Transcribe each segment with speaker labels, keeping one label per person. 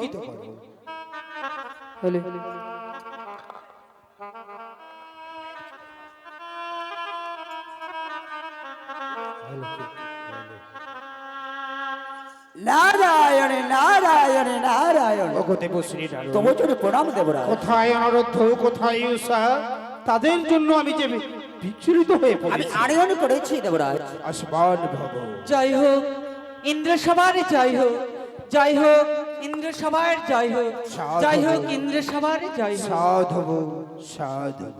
Speaker 1: অলঙ্কিত করো
Speaker 2: হলে।
Speaker 3: নারায়ণ নারায়ণ নারায়ণ।
Speaker 1: ওগো দেবশ্রী নারায়ণ।
Speaker 3: তোমার জন্য প্রণাম দেবরা
Speaker 1: কোথায় কোথায় উষা তাদের জন্য আমি যে বিচলিত হয়ে
Speaker 3: আমি
Speaker 1: পড়েছি
Speaker 3: আরেয়ন করেছি দেবরাজ।
Speaker 1: আসমান ভব।
Speaker 2: জয় হোক ইন্দ্র সবার জয় হোক জয় হোক ইন্দ্র সবার জয় হোক। জয় হোক ইন্দ্র সবার জয় হোক।
Speaker 1: সাধব সাধব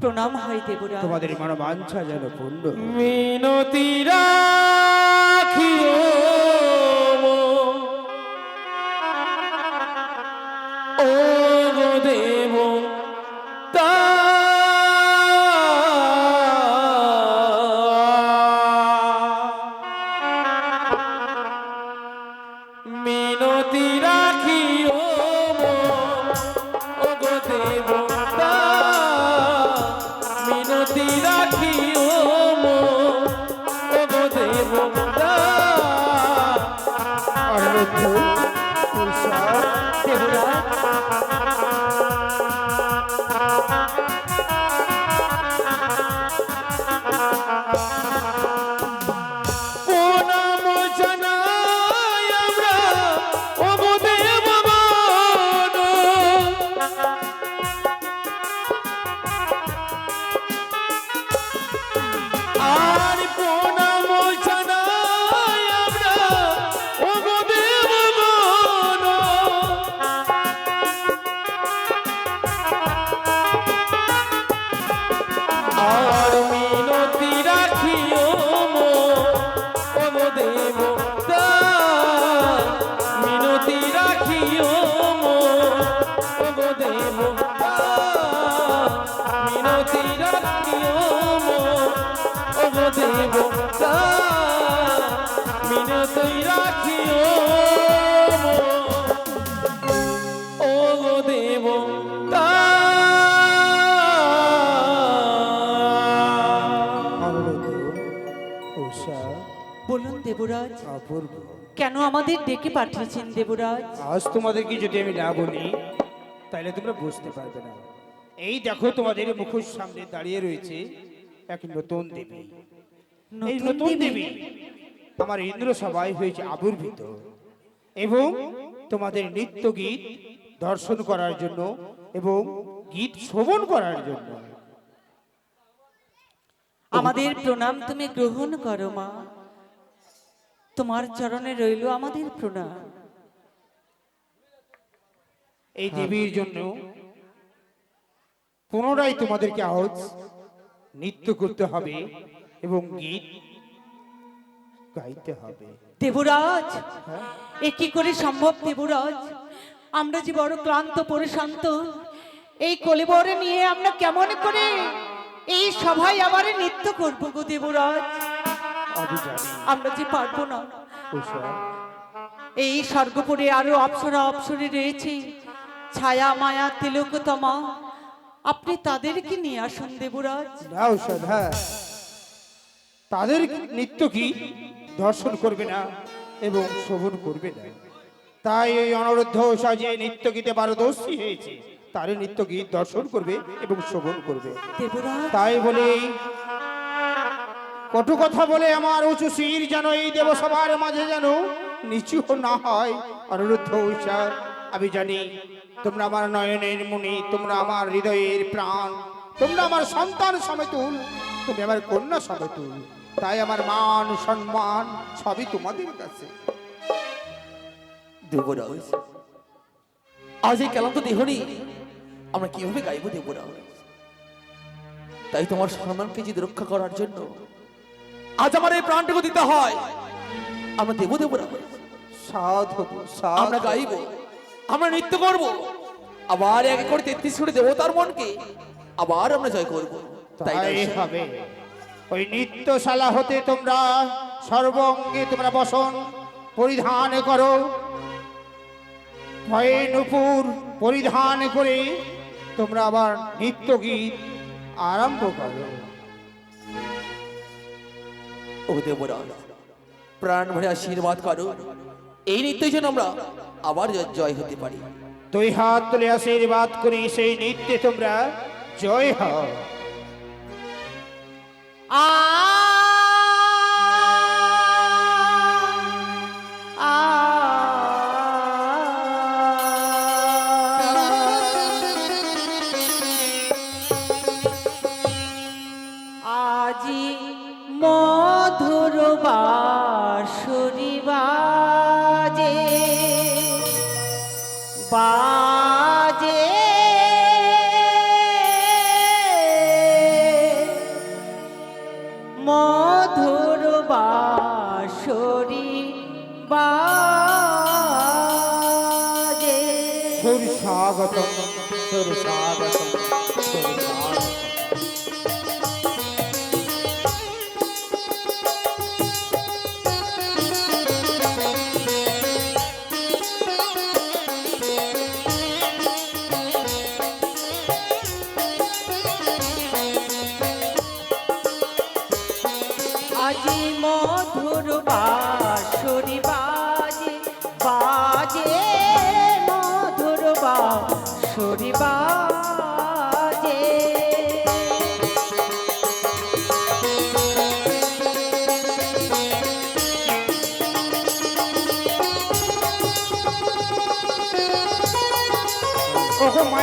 Speaker 2: প্রণাম হয় দেবরা
Speaker 1: তোমাদের মনোবাঞ্ছা যেন পূর্ণ মিনতিরা
Speaker 2: মিনতি রাখিও।
Speaker 1: অপূর্ব
Speaker 2: কেন আমাদের ডেকে পাঠিয়েছেন দেবরাজ?
Speaker 1: আজ তোমাদেরকে যদি আমি না বলি তাহলে তোমরা বুঝতে পারবে না। এই দেখো তোমাদের মুখোশ সামনে দাঁড়িয়ে রয়েছে এক নতুন দেবী। এই নতুন দেবী? আমার ইন্দ্র সবাই হয়েছে আবির্ভূত এবং তোমাদের নৃত্য গীত দর্শন করার জন্য এবং গীত শ্রবণ করার জন্য।
Speaker 2: আমাদের প্রণাম তুমি গ্রহণ করো মা। তোমার চরণে রইল আমাদের প্রণাম।
Speaker 1: এই দেবীর জন্য পুনরায় তোমাদেরকে আজ নৃত্য করতে হবে এবং গীত গাইতে হবে।
Speaker 2: দেবরাজ এ কি করে সম্ভব দেবরাজ? আমরা যে বড় ক্লান্ত পরিশান্ত এই কলিবরে নিয়ে আমরা কেমন করে এই সভায় আবার নৃত্য করব গো দেবরাজ? আমরা যে পারব না। এই স্বর্গপুরে আরও অপসরা অপসরে রয়েছে। ছায়া মায়া তিলকতমা আপনি তাদেরকে নিয়ে আসুন দেবরাজ।
Speaker 1: হ্যাঁ তাদের নৃত্য কি? দর্শন করবে না এবং শ্রবণ করবে না। তাই এই অনরুদ্ধ যে নৃত্য গীতে পারদর্শী হয়েছে তার নৃত্য গীত দর্শন করবে এবং শ্রবণ করবে। তাই বলে কটু কথা বলে আমার উঁচু শির যেন এই দেবসভার মাঝে যেন নিচু না হয়। অনুরুদ্ধ উষার আমি জানি তোমরা আমার নয়নের মুনি, তোমরা আমার হৃদয়ের প্রাণ, তোমরা আমার সন্তান সমেতুল, তুমি আমার কন্যা সমেতুল, তাই আমার মান সম্মান সবই তোমাদের কাছে।
Speaker 4: আজ এই ক্লান্ত দেহ নিয়ে আমরা কীভাবে গাইব দেবরাজ? তাই তোমার সম্মানকে যদি রক্ষা করার জন্য। আজ আমার এই প্রাণটুকু দিতে হয়। আমরা দেব দেবরাজ
Speaker 1: সাধু
Speaker 4: আমরা গাইব আমরা নৃত্য করব। আবার এক করে তেত্রিশ কোটি দেবতার মনকে আবার আমরা জয় করব। তাই
Speaker 1: তাই হবে। ওই নৃত্যশালা হতে তোমরা সর্বঙ্গে তোমরা বসন পরিধান করো। ভয়ে নুপুর পরিধান করে তোমরা আবার নৃত্য গীত আরম্ভ করো।
Speaker 4: ও দেবরাজ প্রাণ ভরে আশীর্বাদ করো। এই নৃত্যের জন্য আমরা আবার জয় হতে পারি।
Speaker 1: দুই হাত তুলে আশীর্বাদ করি সেই নৃত্যে তোমরা জয় হও।
Speaker 2: আ আ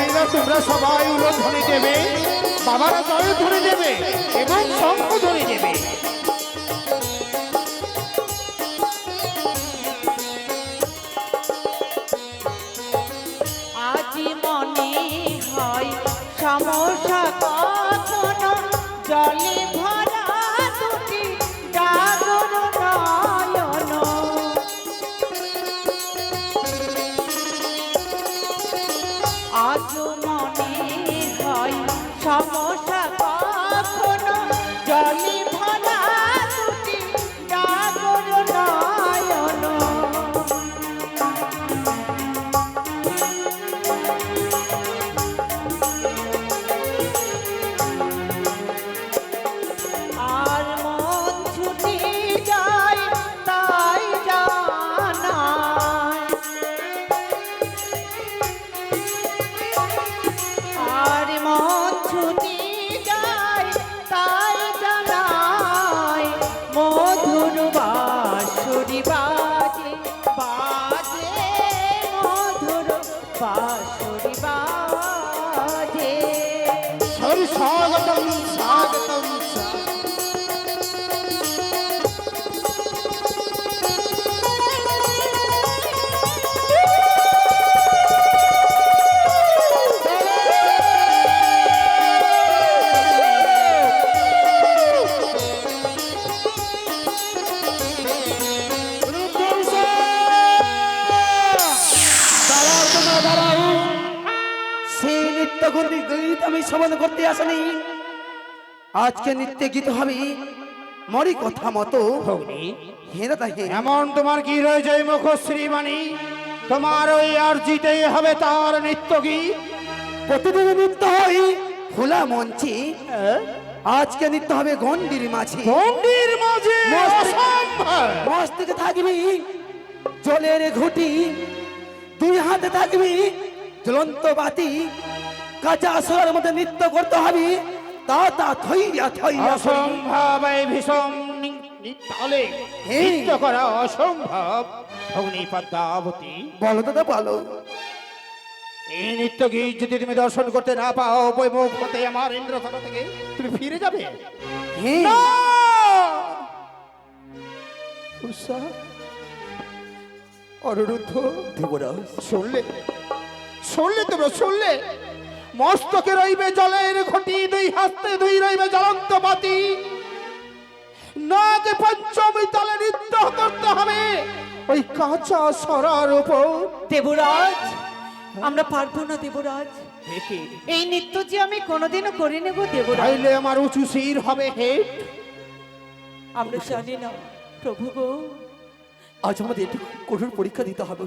Speaker 1: মায়েরা তোমরা সবাই উলধ্বনি দেবে, বাবারা জয় ধরে দেবে এবং শঙ্খ ধরে দেবে।
Speaker 2: আজি মনে হয় সমস্যা মন ছুটে
Speaker 3: শ্রবণ করতে আসনি। আজকে নৃত্য গীত হবে। মরি কথা মতো।
Speaker 1: এমন তোমার কি রয়েছে মুখশ্রী বাণী? তোমার ওই আর জিতেই হবে তার নিত্য গীত।
Speaker 3: প্রতিদিন নৃত্য হয় খোলা মঞ্চে। আজকে নৃত্য হবে গন্ডির মাঝে।
Speaker 1: গণ্ডির মাঝে।
Speaker 3: মস্তিকে থাকবি জলের ঘুটি। দুই হাতে থাকবি জ্বলন্ত বাতি। কাঁচা আসরের মধ্যে নৃত্য করতে হবে। তা তা থইয়া থইয়া।
Speaker 1: অসম্ভব এই ভীষণ তালে। নৃত্য করা অসম্ভব। ভগ্নী পদ্মাবতী।
Speaker 3: বলো দাদা বলো।
Speaker 1: এই নৃত্য গীত যদি তুমি দর্শন করতে না পাও বই মুখ হতে আমার ইন্দ্রসভা থেকে তুমি ফিরে যাবে! উষা,
Speaker 4: দেবরাজ।
Speaker 1: শুনলে শুনলে তোমরা শুনলে? মস্তকে রইবে জলের ঘটি দুই হাতে দুই রইবে জ্বলন্ত বাতি। নাকে পঞ্চমী তালে নৃত্য করতে হবে। ওই কাঁচা সরার উপর।
Speaker 2: দেবরাজ আমরা পারব না দেবরাজ। এই নৃত্য যে আমি কোনোদিনও করে নেব দেবরাজ।
Speaker 1: তাইলে আমার উঁচু শির হবে হেট
Speaker 2: আমরা জানি না প্রভু গো।
Speaker 4: আজ আমাদের একটু কঠোর পরীক্ষা দিতে হবে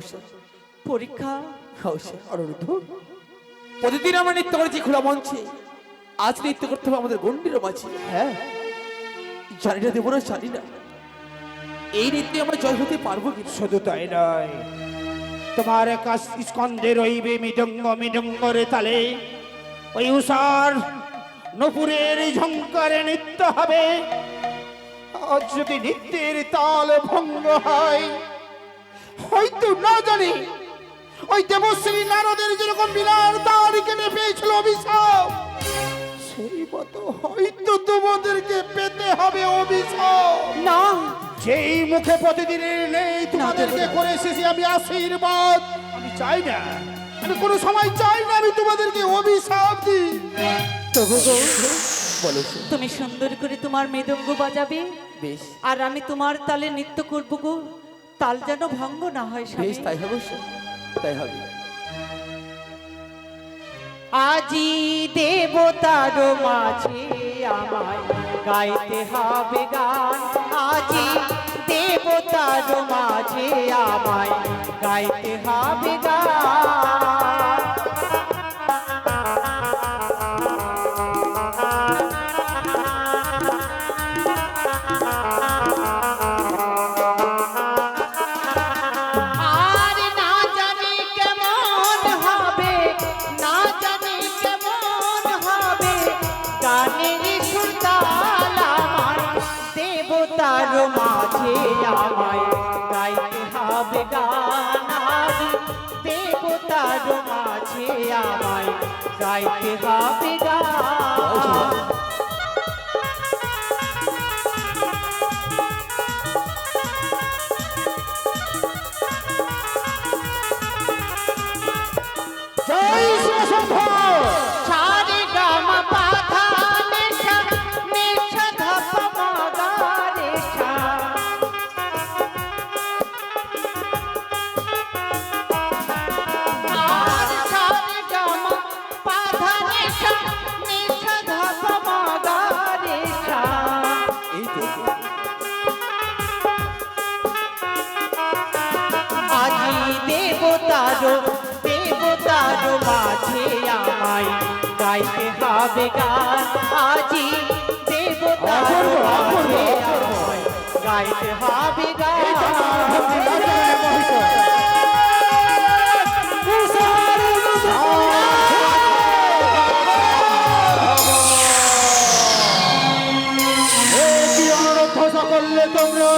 Speaker 2: পরীক্ষা?
Speaker 4: হ্যাঁ স্যার অনুরোধ প্রতিদিন আমরা নৃত্য করেছি খোলা মঞ্চে। আজ নৃত্য করতে হবে আমাদের গন্ডির মাঝে।
Speaker 1: হ্যাঁ।
Speaker 4: জানি না দেবো না জানি না। এই নৃত্যে আমরা জয় হতে পারব কি
Speaker 1: শুধু তাই নয় তোমার কাছ স্কন্ধে রইবে মৃদঙ্গ মৃদঙ্গরে তালে। ওই উষার নপুরের ঝঙ্কারে নৃত্য হবে। আজ যদি নৃত্যের তাল ভঙ্গ হয় হয়তো না জানি ওই দেবশ্রী নারদের যেরকম বিলার তার কেটে পেয়েছিল অভিশাপ সেই মতো হয়তো তোমাদেরকে পেতে হবে অভিশাপ।
Speaker 2: না।
Speaker 1: যেই মুখে প্রতিদিনের নেই তোমাদেরকে করে এসেছি আমি আশীর্বাদ। আমি চাই না। আমি কোনো সময় চাই না আমি তোমাদেরকে অভিশাপ দিই।
Speaker 2: তুমি সুন্দর করে তোমার মৃদঙ্গ বাজাবে।
Speaker 4: বেশ।
Speaker 2: আর আমি তোমার তালে নৃত্য করব গো। তাল যেন ভঙ্গ না হয়।
Speaker 4: বেশ তাই হবে। সে। তাই হবে
Speaker 2: আজি দেবতার মাঝে আমায় গাইতে হবে গান আজি দেবতার মাঝে আমায় গাইতে হবে গান গাইতে হবে গান গাইতে গান আজি গাইতে হবে গান।
Speaker 1: করলে তোমরা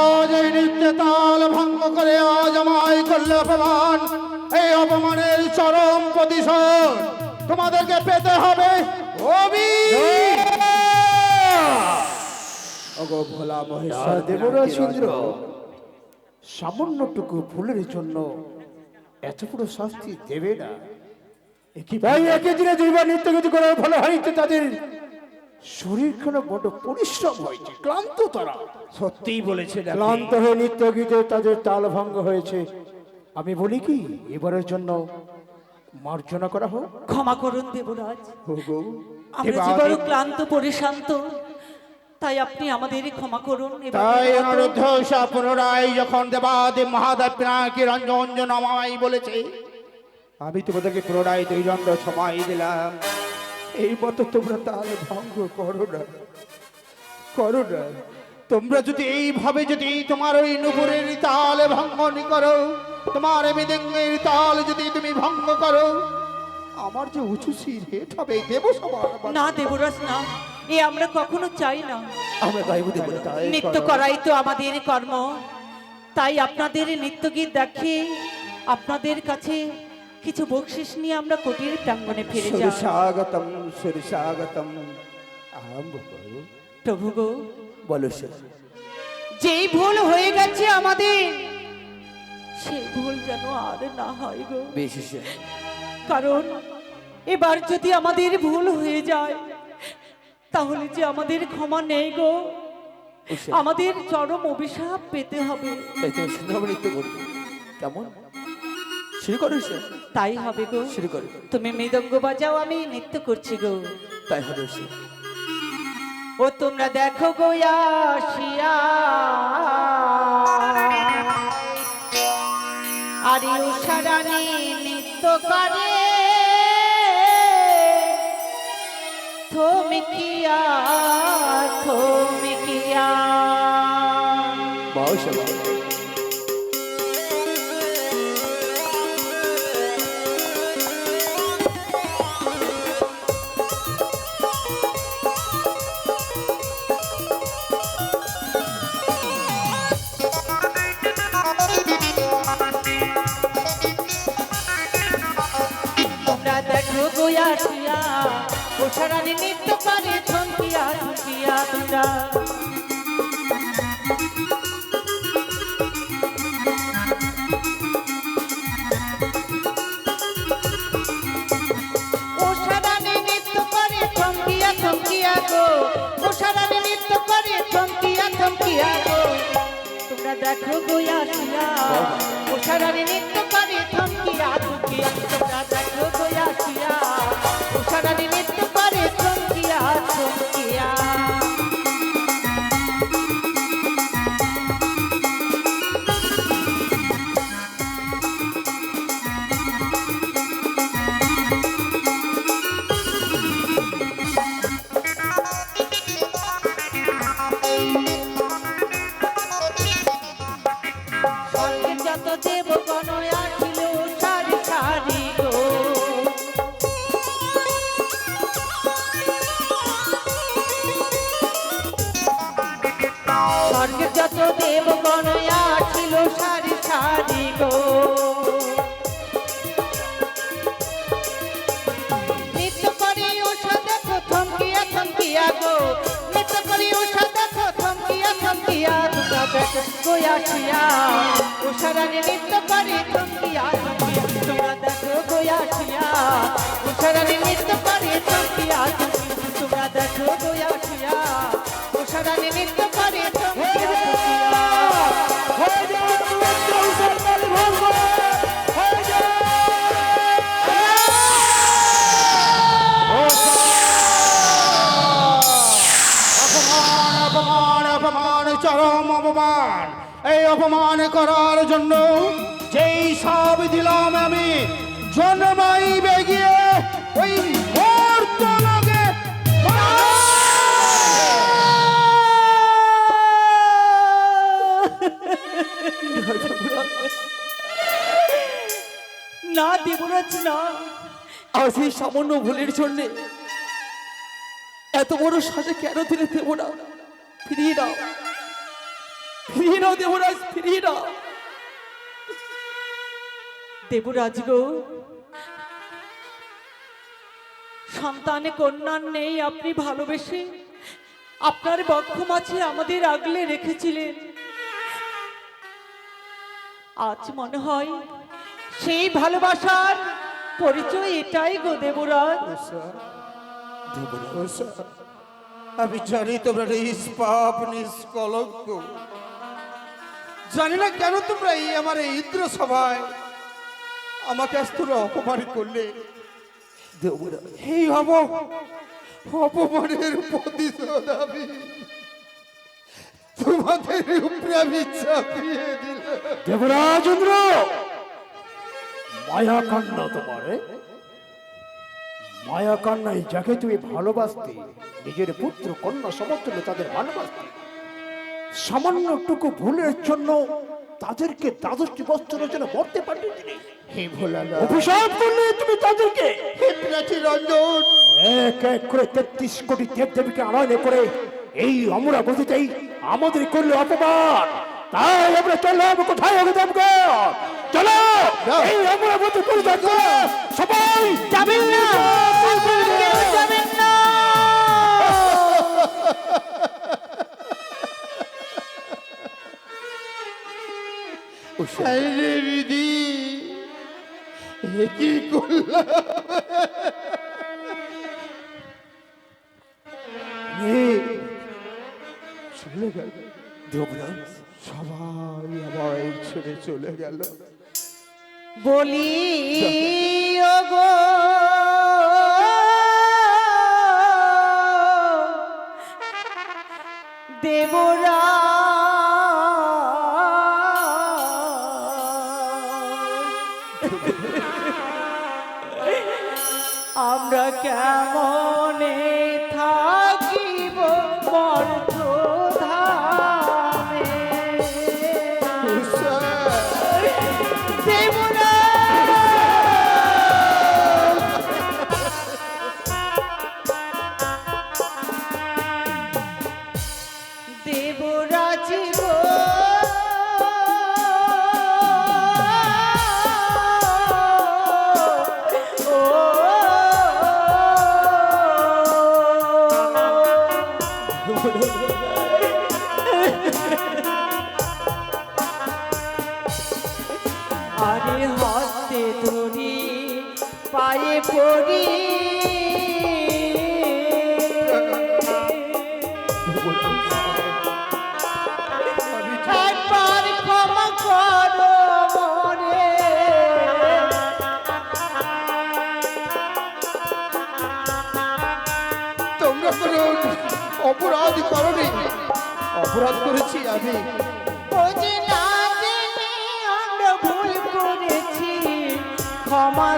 Speaker 1: আজ এই নৃত্য তাল ভঙ্গ করে আজ আমায় করলে অপমান। এই অপমানের চরম প্রতিশোধ। তোমাদেরকে পেতে হবে। অবি। ওগো ভোলা মহেশ্বর দেবরাজ ইন্দ্র সামান্যটুকু ভুলের জন্য এত বড় শাস্তি দেবে না। তাই একই দিনে দুইবার নৃত্য গীতি করে ভালো হইতে তাদের। শরীর কেন বড় পরিশ্রম হয়েছে? ক্লান্ত তারা। সত্যিই বলেছে ক্লান্ত হয়ে নৃত্য গীতে তাদের তাল ভঙ্গ হয়েছে। আমি বলি কি এবারের জন্য মার্জনা করা হোক।
Speaker 2: ক্ষমা করুন দেবরাজ। আমরা বড় ক্লান্ত পরিশান্ত তাই আপনি আমাদের ক্ষমা করুন
Speaker 1: তাই সা পুনরায় যখন দেবাদেব মহাদেব পিনাকি রঞ্জন আমায় বলেছে আমি তোমাদেরকে পুনরায় দুই দণ্ড সময় দিলাম। এই মতো তোমরা তাহলে ভঙ্গ করো না করো না। তোমরা যদি এইভাবে যদি তোমার ওই নুপুরের তাল ভঙ্গন করো তোমার মৃদঙ্গের তাল যদি তুমি ভঙ্গ করো আমার যে উঁচু শির হেট হবে দেব সবার
Speaker 2: না দেবরাজ না। এ আমরা কখনো চাই না।
Speaker 4: আমরা গাইব দেব
Speaker 2: নৃত্য করাই তো আমাদের কর্ম। তাই আপনাদের নৃত্য গীত দেখে আপনাদের কাছে কিছু বকশিস নিয়ে আমরা কুটির প্রাঙ্গণে ফিরে যাই।
Speaker 1: সুরস্বাগতম সুরস্বাগতম। আরম্ভ করো।
Speaker 2: প্রভু গো
Speaker 4: বলো
Speaker 2: যেই ভুল হয়ে গেছে আমাদের সেই ভুল যেন আর না হয় গো।
Speaker 4: বেশ সে
Speaker 2: কারণ এবার যদি আমাদের ভুল হয়ে যায় তাহলে যে আমাদের ক্ষমা নেই গো। আমাদের চরম অভিশাপ পেতে হবে।
Speaker 4: কেমন? শুরু করো সে।
Speaker 2: তাই হবে গো।
Speaker 4: শুরু করো।
Speaker 2: তুমি মৃদঙ্গ বাজাও আমি নৃত্য করছি গো।
Speaker 4: তাই হবে সে।
Speaker 2: ও তোমরা দেখো গো আসিয়া আরে উষারানি নৃত্য করে থমিকিয়া থমিকিয়া ওষারানি নৃত্য করে থমকিয়া থমকিয়া তোমরা। ওষারানি নৃত্য করে থমকিয়া থমকিয়া গো। ওষারানি নৃত্য করে থমকিয়া থমকিয়া গোয়াঠিয়া উষারানি নৃত্য করি থমকিয়া থমকিয়া তোমরা দেখো গোয়াঠিয়া উষারানি নৃত্য করি থমকিয়া থমকিয়া তোমরা দেখো গোয়াঠিয়া উষারানি নৃত্য
Speaker 1: অপমান করার জন্য যেই সব দিলাম আমি জন্মাই বেগিয়ে ওই
Speaker 2: না দেবরাজ না।
Speaker 4: আজ এই সামান্য ভুলের জন্যে এত বড় সাজা কেন দিলে দেব না? ফিরিয়ে দাও। দাও দেবরাজ দাও
Speaker 2: দেবরাজ গো, সন্তানে কন্যার নেই, আপনি ভালোবেসে আপনার বক্ষ মাঝে আমাদের আগলে রেখেছিলেন। আজ মনে হয় সেই ভালোবাসার পরিচয় এটাই গো দেবরাজ।
Speaker 1: আমি জানি তোমরা নিষ্পাপ, নিষ্কলঙ্ক। জানি না কেন তোমরা এই আমার এই ইন্দ্র সভায় আমাকে আজ তোমরা অপমান করলে অপমানের প্রতিশোধ আমি। তোমাদের উপরে আমি
Speaker 5: দেবরাজ ইন্দ্র, মায়া কান্না তোমারে মায়া কান্নাই যাকে তুমি ভালোবাসতে, নিজের পুত্র কন্যা সমতুল্য তাদের ভালোবাসতে। সামান্যটুকু ভুলের জন্য তাদেরকে দ্বাদশটি বস্ত্রের জন্য মরতে পাঠিয়ে দিলে
Speaker 1: হে ভোলা
Speaker 5: অভিশাপ করলে তুমি তাদেরকে
Speaker 1: হে প্রাচী রঞ্জন।
Speaker 5: এক এক করে তেত্রিশ কোটি আড়ালে করে এই অমরা অমরাবতীতেই আমাদের করলে অপমান। তাই আমরা চললাম কোথায় দেবগণ? চলো এই পরিত্যাগ করো সবাই
Speaker 2: যাবেন না। যাবেন না।
Speaker 1: রে বিধি কি করলাম? চলে গেল। সবাই আবার ছেড়ে চলে গেল।
Speaker 2: বলি ও গো কেমনে
Speaker 1: কোনো অপরাধ করনি। অপরাধ করেছি আমি।
Speaker 2: ভুল করেছি ক্ষমা?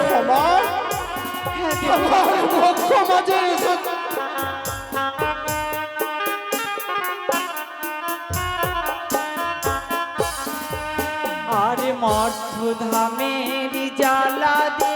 Speaker 1: ক্ষমা
Speaker 2: আর ধামের জ্বালা দেবরা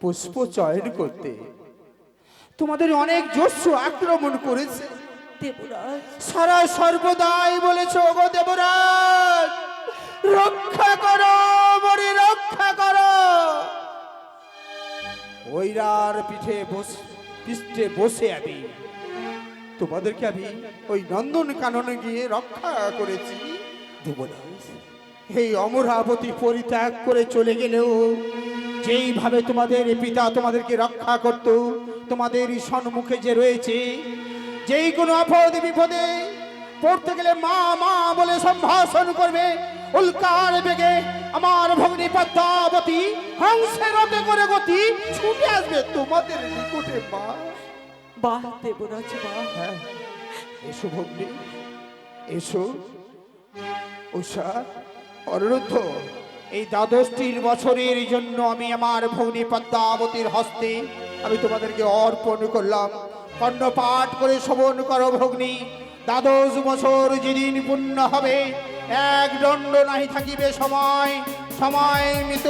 Speaker 1: পুষ্প চয়ন করতে। তোমাদের অনেক জস্য আক্রমণ করেছে। সারা সর্বদাই বলেছ গো দেবরাজ রক্ষা করো মরে রক্ষা করো। ওইরার পিঠে বস পৃষ্ঠে বসে আমি। তোমাদেরকে আমি ওই নন্দন কাননে গিয়ে রক্ষা করেছি।
Speaker 4: দেবরাজ
Speaker 1: এই অমরাবতী পরিত্যাগ করে চলে গেলেও যেইভাবে তোমাদের পিতা তোমাদেরকে রক্ষা করত তোমাদের সন্মুখে যে রয়েছে যেই কোনো আপদ বিপদে পড়তে গেলে মা মা বলে সম্ভাষণ করবে। উল্কার বেগে আমার ভগ্নী পদ্মাবতী হংসের রথে করে গতি ছুটে আসবে তোমাদের নিকটে। মা
Speaker 2: বাহ দেবরাজ
Speaker 1: হ্যাঁ। এসো ভগ্নী, এসো। উষা অনুরুদ্ধ এই দ্বাদশটির বছরের জন্য আমি আমার ভগ্নী পদ্মাবতীর হস্তে আমি তোমাদেরকে অর্পণ করলাম। কর্ণপাঠ করে শোভন করো ভগ্নী। দ্বাদশ বছর যেদিন পূর্ণ হবে, এক দণ্ড নাহি থাকিবে সময়। সময় মৃত,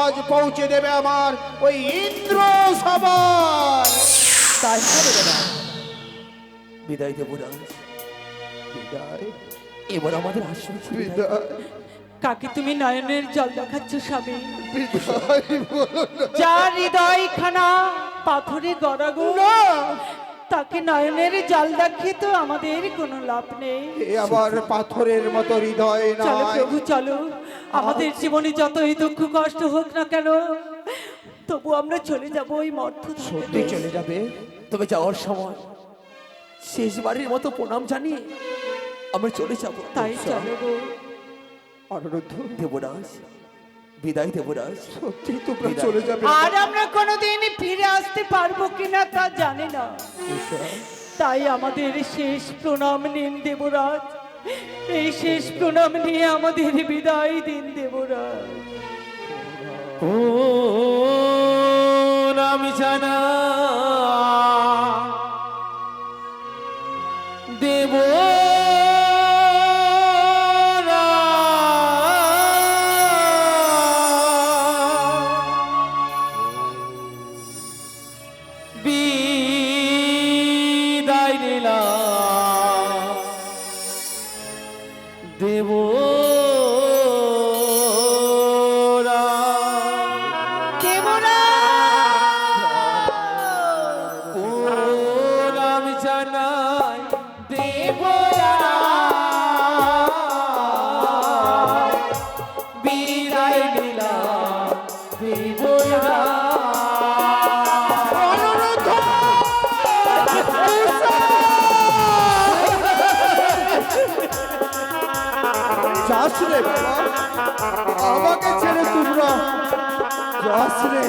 Speaker 1: আজ পৌঁছে দেবে আমার ওই ইন্দ্র সবাই তাই
Speaker 4: বিদায়
Speaker 1: বিদায়?
Speaker 4: এবার আমাদের আসবে বিদায়?
Speaker 2: কাকে তুমি নয়নের জল দেখাচ্ছ স্বামী? যার হৃদয় খানা পাথরে গড়াগো তাকে নয়নের জল দেখিয়ে তো আমাদের কোনো লাভ নেই।
Speaker 1: আবার পাথরের মতো হৃদয়
Speaker 2: চলো প্রভু চলো। আমাদের জীবনে যতই দুঃখ কষ্ট হোক না কেন তবু আমরা চলে যাব ওই মর্থ
Speaker 1: সত্যি চলে যাবে।
Speaker 4: তবে যাওয়ার সময় শেষবারের মতো প্রণাম জানিয়ে আমরা চলে যাব।
Speaker 2: তাই চলো গো।
Speaker 1: অনুরুদ্ধ
Speaker 4: দেবরাজ বিদায় দেবরাজ।
Speaker 1: সত্যি তোমরা চলে যাবে।
Speaker 2: আর আমরা কোনোদিন ফিরে আসতে পারব কিনা তা জানি না। তাই আমাদের শেষ প্রণাম নিন দেবরাজ। এই শেষ প্রণাম নিয়ে আমাদের বিদায় দিন দেবরাজ।
Speaker 4: ও নাম জানা। দেব
Speaker 1: যাস রে বাবা। আমাকে ছেড়ে তোমরা। যাস রে।